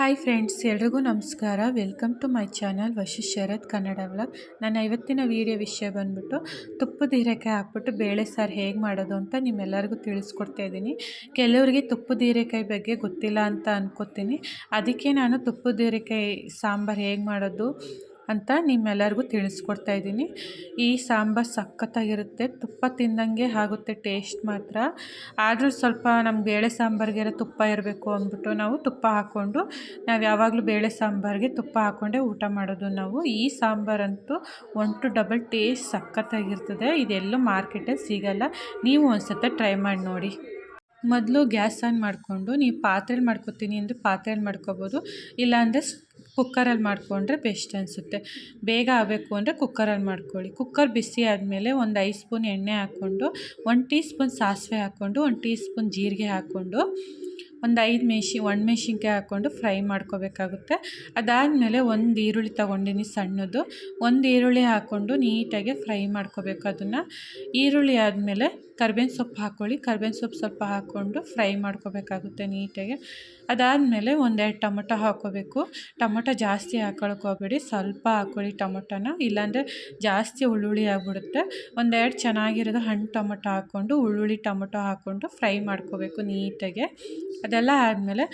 Hi friends, ಎಲ್ರಿಗೂ ನಮಸ್ಕಾರ. Welcome to my channel Vashi Sharath Kannada vlog. ನನ್ನ ಇವತ್ತಿನ ವೀಡಿಯೋ ವಿಷಯ ಬಂದ್ಬಿಟ್ಟು ತುಪ್ಪದ ಹೀರೆಕಾಯಿ ಹಾಕ್ಬಿಟ್ಟು ಬೇಳೆ ಸಾರು ಹೇಗೆ ಮಾಡೋದು ಅಂತ ನಿಮ್ಮೆಲ್ಲರಿಗೂ ತಿಳಿಸ್ಕೊಡ್ತಾ ಇದ್ದೀನಿ. ಕೆಲವರಿಗೆ ತುಪ್ಪದ ಹೀರೆಕಾಯಿ ಬಗ್ಗೆ ಗೊತ್ತಿಲ್ಲ ಅಂತ ಅನ್ಕೋತೀನಿ. ಅದಕ್ಕೆ ನಾನು ತುಪ್ಪದ ಹೀರೆಕಾಯಿ ಸಾಂಬಾರು ಹೇಗೆ ಮಾಡೋದು ಅಂತ ನಿಮ್ಮೆಲ್ಲರಿಗೂ ತಿಳಿಸ್ಕೊಡ್ತಾ ಇದ್ದೀನಿ. ಈ ಸಾಂಬಾರು ಸಖತ್ತಾಗಿರುತ್ತೆ, ತುಪ್ಪ ತಿಂದಂಗೆ ಆಗುತ್ತೆ ಟೇಸ್ಟ್ ಮಾತ್ರ. ಆದರೂ ಸ್ವಲ್ಪ ನಮ್ಮ ಬೇಳೆ ಸಾಂಬಾರಿಗೆಲ್ಲ ತುಪ್ಪ ಇರಬೇಕು ಅಂದ್ಬಿಟ್ಟು ನಾವು ತುಪ್ಪ ಹಾಕ್ಕೊಂಡು, ನಾವು ಯಾವಾಗಲೂ ಬೇಳೆ ಸಾಂಬಾರಿಗೆ ತುಪ್ಪ ಹಾಕ್ಕೊಂಡೇ ಊಟ ಮಾಡೋದು ನಾವು. ಈ ಸಾಂಬಾರಂತೂ ಒನ್ ಟು ಡಬಲ್ ಟೇಸ್ಟ್ ಸಖತ್ತಾಗಿರ್ತದೆ. ಇದೆಲ್ಲೂ ಮಾರ್ಕೆಟಲ್ಲಿ ಸಿಗಲ್ಲ. ನೀವು ಒಂದು ಟ್ರೈ ಮಾಡಿ ನೋಡಿ. ಮೊದಲು ಗ್ಯಾಸ್ ಆನ್ ಮಾಡಿಕೊಂಡು, ನೀವು ಪಾತ್ರೆಲಿ ಮಾಡ್ಕೊತೀನಿ ಅಂದರೆ ಪಾತ್ರೆಲಿ ಮಾಡ್ಕೊಬೋದು. ಇಲ್ಲಾಂದರೆ ಕುಕ್ಕರಲ್ಲಿ ಮಾಡಿಕೊಂಡ್ರೆ ಬೆಸ್ಟ್ ಅನಿಸುತ್ತೆ. ಬೇಗ ಆಗಬೇಕು ಅಂದರೆ ಕುಕ್ಕರಲ್ಲಿ ಮಾಡ್ಕೊಳ್ಳಿ. ಕುಕ್ಕರ್ ಬಿಸಿ ಆದಮೇಲೆ ಒಂದು ಐದು ಸ್ಪೂನ್ ಎಣ್ಣೆ ಹಾಕ್ಕೊಂಡು, ಒಂದು ಟೀ ಸ್ಪೂನ್ ಸಾಸಿವೆ ಹಾಕ್ಕೊಂಡು, ಒಂದು ಟೀ ಸ್ಪೂನ್ ಜೀರಿಗೆ ಹಾಕ್ಕೊಂಡು ಒಂದು ಐದು ಮೆಸಿ ಒಣ ಮೆಣ್ಸಿನ್ಕಾಯಿ ಹಾಕ್ಕೊಂಡು ಫ್ರೈ ಮಾಡ್ಕೋಬೇಕಾಗುತ್ತೆ. ಅದಾದಮೇಲೆ ಒಂದು ಈರುಳ್ಳಿ ತೊಗೊಂಡಿನಿ ಸಣ್ಣದು. ಒಂದು ಈರುಳ್ಳಿ ಹಾಕ್ಕೊಂಡು ನೀಟಾಗಿ ಫ್ರೈ ಮಾಡ್ಕೋಬೇಕು ಅದನ್ನು. ಈರುಳ್ಳಿ ಆದಮೇಲೆ ಕರ್ಬೇವಿನ ಸೊಪ್ಪು ಹಾಕ್ಕೊಳ್ಳಿ ಕರ್ಬೇವಿನ ಸೊಪ್ಪು ಸ್ವಲ್ಪ ಹಾಕ್ಕೊಂಡು ಫ್ರೈ ಮಾಡ್ಕೋಬೇಕಾಗುತ್ತೆ ನೀಟಾಗಿ. ಅದಾದಮೇಲೆ ಒಂದೆರಡು ಟೊಮೊಟೊ ಹಾಕ್ಕೋಬೇಕು. ಟೊಮೊಟೊ ಜಾಸ್ತಿ ಹಾಕೊಳಕ್ಕೆ ಹೋಗ್ಬೇಡಿ. ಸ್ವಲ್ಪ ಹಾಕ್ಕೊಳ್ಳಿ ಟೊಮೊಟೊನ. ಇಲ್ಲಾಂದರೆ ಜಾಸ್ತಿ ಉಳ್ಳುಳ್ಳಿ ಆಗಿಬಿಡುತ್ತೆ. ಒಂದೆರಡು ಚೆನ್ನಾಗಿರೋದು ಹಣ್ಣು ಟೊಮೊಟೊ ಹಾಕ್ಕೊಂಡು ಉಳ್ಳುಳ್ಳಿ ಟೊಮೊಟೊ ಹಾಕ್ಕೊಂಡು ಫ್ರೈ ಮಾಡ್ಕೋಬೇಕು ನೀಟಾಗೆ. ಅದೆಲ್ಲ ಆದಮೇಲೆ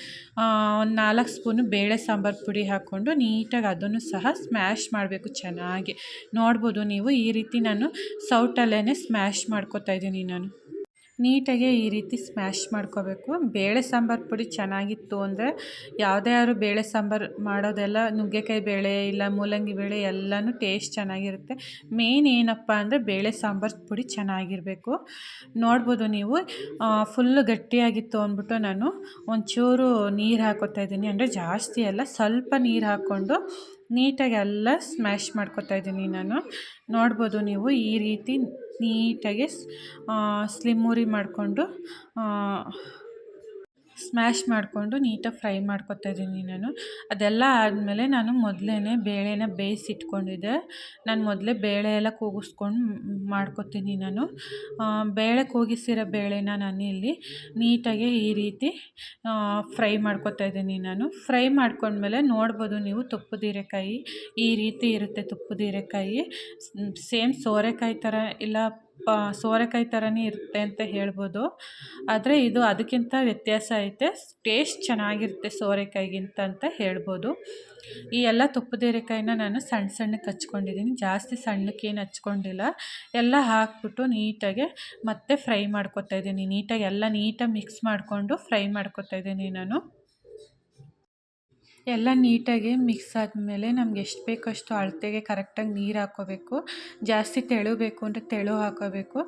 ಒಂದು ನಾಲ್ಕು ಸ್ಪೂನು ಬೇಳೆ ಸಾಂಬಾರು ಪುಡಿ ಹಾಕ್ಕೊಂಡು ನೀಟಾಗಿ ಅದನ್ನು ಸಹ ಸ್ಮ್ಯಾಶ್ ಮಾಡಬೇಕು ಚೆನ್ನಾಗಿ. ನೋಡ್ಬೋದು ನೀವು ಈ ರೀತಿ ನಾನು ಸೌಟಲ್ಲೇ ಸ್ಮ್ಯಾಶ್ ಮಾಡ್ಕೋತಾ ಇದ್ದೀನಿ ನಾನು. ನೀಟಾಗಿ ಈ ರೀತಿ ಸ್ಮ್ಯಾಶ್ ಮಾಡ್ಕೋಬೇಕು. ಬೇಳೆ ಸಾಂಬಾರು ಪುಡಿ ಚೆನ್ನಾಗಿತ್ತು ಅಂದರೆ ಯಾವುದೇ ಯಾರು ಬೇಳೆ ಸಾಂಬಾರು ಮಾಡೋದೆಲ್ಲ ನುಗ್ಗೆಕಾಯಿ ಬೇಳೆ ಇಲ್ಲ ಮೂಲಂಗಿ ಬೇಳೆ ಎಲ್ಲನೂ ಟೇಸ್ಟ್ ಚೆನ್ನಾಗಿರುತ್ತೆ. ಮೇಯ್ನ್ ಏನಪ್ಪ ಅಂದರೆ ಬೇಳೆ ಸಾಂಬಾರು ಪುಡಿ ಚೆನ್ನಾಗಿರಬೇಕು. ನೋಡ್ಬೋದು ನೀವು ಫುಲ್ಲು ಗಟ್ಟಿಯಾಗಿತ್ತು ಅಂದ್ಬಿಟ್ಟು ನಾನು ಒಂಚೂರು ನೀರು ಹಾಕೋತಾ ಇದ್ದೀನಿ. ಅಂದರೆ ಜಾಸ್ತಿ ಅಲ್ಲ, ಸ್ವಲ್ಪ ನೀರು ಹಾಕ್ಕೊಂಡು ನೀಟಾಗಿ ಎಲ್ಲ ಸ್ಮ್ಯಾಶ್ ಮಾಡ್ಕೊತಾ ಇದ್ದೀನಿ ನಾನು. ನೋಡ್ಬೋದು ನೀವು ಈ ರೀತಿ ನೀಟಾಗಿ ಸ್ಲಿಮ್ಮುರಿ ಮಾಡಿಕೊಂಡು ಸ್ಮ್ಯಾಶ್ ಮಾಡಿಕೊಂಡು ನೀಟಾಗಿ ಫ್ರೈ ಮಾಡ್ಕೊತಾ ಇದ್ದೀನಿ ನಾನು. ಅದೆಲ್ಲ ಆದಮೇಲೆ ನಾನು ಮೊದಲೇ ಬೇಳೆನ ಬೇಯಿಸಿಟ್ಕೊಂಡಿದ್ದೆ ನಾನು ಮೊದಲೇ ಬೇಳೆ ಎಲ್ಲ ಕೂಗಿಸ್ಕೊಂಡು ಮಾಡ್ಕೊತೀನಿ ನಾನು. ಬೇಳೆ ಕೂಗಿಸಿರೋ ಬೇಳೆನ ನಾನು ಇಲ್ಲಿ ನೀಟಾಗಿ ಈ ರೀತಿ ಫ್ರೈ ಮಾಡ್ಕೊತಾ ಇದ್ದೀನಿ ನಾನು. ಫ್ರೈ ಮಾಡ್ಕೊಂಡ್ಮೇಲೆ ನೋಡ್ಬೋದು ನೀವು ತುಪ್ಪದ ಹೀರೆಕಾಯಿ ಈ ರೀತಿ ಇರುತ್ತೆ ತುಪ್ಪದ ಹೀರೆಕಾಯಿ. ಸೇಮ್ ಸೋರೆಕಾಯಿ ಥರ ಇಲ್ಲ ಸೋರೆಕಾಯಿ ಥರನೇ ಇರುತ್ತೆ ಅಂತ ಹೇಳ್ಬೋದು. ಆದರೆ ಇದು ಅದಕ್ಕಿಂತ ವ್ಯತ್ಯಾಸ ಐತೆ. ಟೇಸ್ಟ್ ಚೆನ್ನಾಗಿರುತ್ತೆ ಸೋರೆಕಾಯಿಗಿಂತ ಅಂತ ಹೇಳ್ಬೋದು. ಈ ಎಲ್ಲ ತುಪ್ಪದ ಹೀರೆಕಾಯಿನ ನಾನು ಸಣ್ಣ ಸಣ್ಣಕ್ಕೆ ಹಚ್ಕೊಂಡಿದ್ದೀನಿ. ಜಾಸ್ತಿ ಸಣ್ಣಕ್ಕೇನು ಹಚ್ಕೊಂಡಿಲ್ಲ. ಎಲ್ಲ ಹಾಕ್ಬಿಟ್ಟು ನೀಟಾಗಿ ಮತ್ತೆ ಫ್ರೈ ಮಾಡ್ಕೊತಾ ಇದ್ದೀನಿ. ನೀಟಾಗಿ ಎಲ್ಲ ನೀಟಾಗಿ ಮಿಕ್ಸ್ ಮಾಡಿಕೊಂಡು ಫ್ರೈ ಮಾಡ್ಕೊತಾ ಇದ್ದೀನಿ ನಾನು. ಎಲ್ಲ ನೀಟಾಗಿ ಮಿಕ್ಸ್ ಆದಮೇಲೆ ನಮ್ಗೆ ಎಷ್ಟು ಬೇಕೋ ಅಷ್ಟು ಅಳತೆಗೆ ಕರೆಕ್ಟಾಗಿ ನೀರು ಹಾಕ್ಕೋಬೇಕು ಜಾಸ್ತಿ ತೆಳು ಬೇಕು ಅಂದರೆ ತೆಳು ಹಾಕೋಬೇಕು.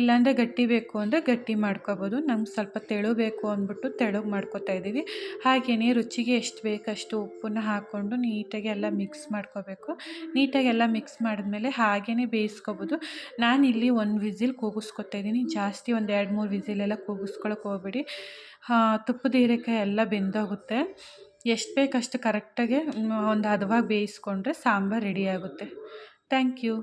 ಇಲ್ಲಾಂದರೆ ಗಟ್ಟಿ ಬೇಕು ಅಂದರೆ ಗಟ್ಟಿ ಮಾಡ್ಕೋಬೋದು. ನಮ್ಗೆ ಸ್ವಲ್ಪ ತೆಳು ಬೇಕು ಅಂದ್ಬಿಟ್ಟು ತೆಳುಗೆ ಮಾಡ್ಕೊತಾ ಇದ್ದೀವಿ. ಹಾಗೆಯೇ ರುಚಿಗೆ ಎಷ್ಟು ಬೇಕಷ್ಟು ಉಪ್ಪನ್ನ ಹಾಕ್ಕೊಂಡು ನೀಟಾಗಿ ಎಲ್ಲ ಮಿಕ್ಸ್ ಮಾಡ್ಕೋಬೇಕು. ನೀಟಾಗಿ ಎಲ್ಲ ಮಿಕ್ಸ್ ಮಾಡಿದ್ಮೇಲೆ ಹಾಗೆಯೇ ನಾನು ಇಲ್ಲಿ ಒಂದು ವಿಸಿಲ್ ಕೂಗಿಸ್ಕೊತಾ ಇದ್ದೀನಿ. ಜಾಸ್ತಿ ಒಂದು ಎರಡು ಮೂರು ವಿಸಿಲೆಲ್ಲ ಕೂಗಿಸ್ಕೊಳಕ್ಕೆ ಹೋಗ್ಬೇಡಿ. ತುಪ್ಪದ ಹೀರೆಕಾಯಿ ಎಲ್ಲ ಬೆಂದೋಗುತ್ತೆ. ಎಷ್ಟು ಬೇಕಷ್ಟು ಕರೆಕ್ಟಾಗಿ ಒಂದು ಹದವಾಗಿ ಬೇಯಿಸ್ಕೊಂಡ್ರೆ ಸಾಂಬಾರು ರೆಡಿಯಾಗುತ್ತೆ ಥ್ಯಾಂಕ್ ಯು